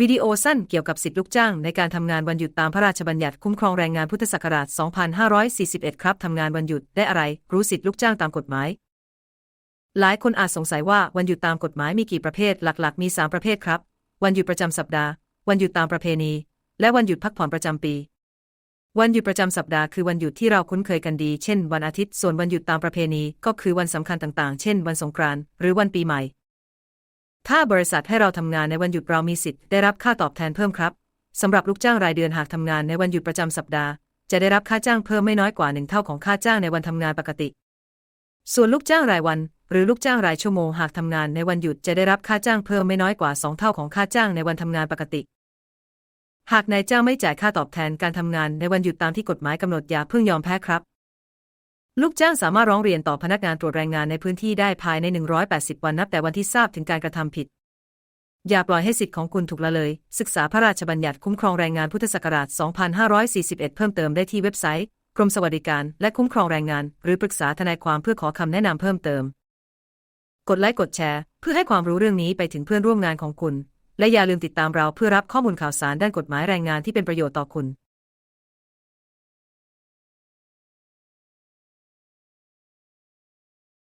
วิดีโอสั้นเกี่ยวกับสิทธิลูกจ้างในการทำงานวันหยุดตามพระราชบัญญัติคุ้มครองแรงงานพุทธศักราช 2541 ครับทำงานวันหยุดได้อะไร รู้สิทธิลูกจ้างตามกฎหมาย หลายคนอาจสงสัยว่าวันหยุดตามกฎหมายมีกี่ประเภทหลักๆ มี 3 ประเภทครับ วันหยุดประจำสัปดาห์ วันหยุดตามประเพณี และวันหยุดพักผ่อนประจำปี วันหยุดประจำสัปดาห์คือวันหยุดที่เราคุ้นเคยกันดี เช่น วันอาทิตย์ ส่วนวันหยุดตามประเพณี ก็คือวันสำคัญต่างๆ เช่น วันสงกรานต์หรือวันปีใหม่ ถ้าบริษัทให้เราทำงานในวันหยุดเรามีสิทธิ์ได้รับค่าตอบแทนเพิ่มครับสำหรับลูกจ้างรายเดือนหากทำงานในวันหยุดประจำสัปดาห์ จะได้รับค่าจ้างเพิ่มไม่น้อยกว่าหนึ่งเท่าของค่าจ้างในวันทำงานปกติ ส่วนลูกจ้างรายวัน หรือลูกจ้างรายชั่วโมงหากทำงานในวันหยุดจะได้รับค่าจ้างเพิ่มไม่น้อยกว่าสองเท่าของค่าจ้างในวันทำงานปกติ หากนายจ้างไม่จ่ายค่าตอบแทนการทำงานในวันหยุดตามที่กฎหมายกำหนดอย่าเพิ่งยอมแพ้ครับ ลูกจ้างสามารถร้องเรียนต่อพนักงานตรวจแรงงานในพื้นที่ได้ภายใน 180 วันนับแต่วันที่ทราบถึงการกระทำผิด อย่าปล่อยให้สิทธิ์ของคุณถูกละเลย ศึกษาพระราชบัญญัติคุ้มครองแรงงานพุทธศักราช 2541 เพิ่มเติมได้ที่เว็บไซต์กรมสวัสดิการและคุ้มครองแรงงาน หรือปรึกษาทนายความเพื่อขอคำแนะนำเพิ่มเติม กดไลค์กดแชร์ เพื่อให้ความรู้เรื่องนี้ไปถึงเพื่อนร่วมงานของคุณ และอย่าลืมติดตามเราเพื่อรับข้อมูลข่าวสารด้านกฎหมายแรงงานที่เป็นประโยชน์ต่อคุณ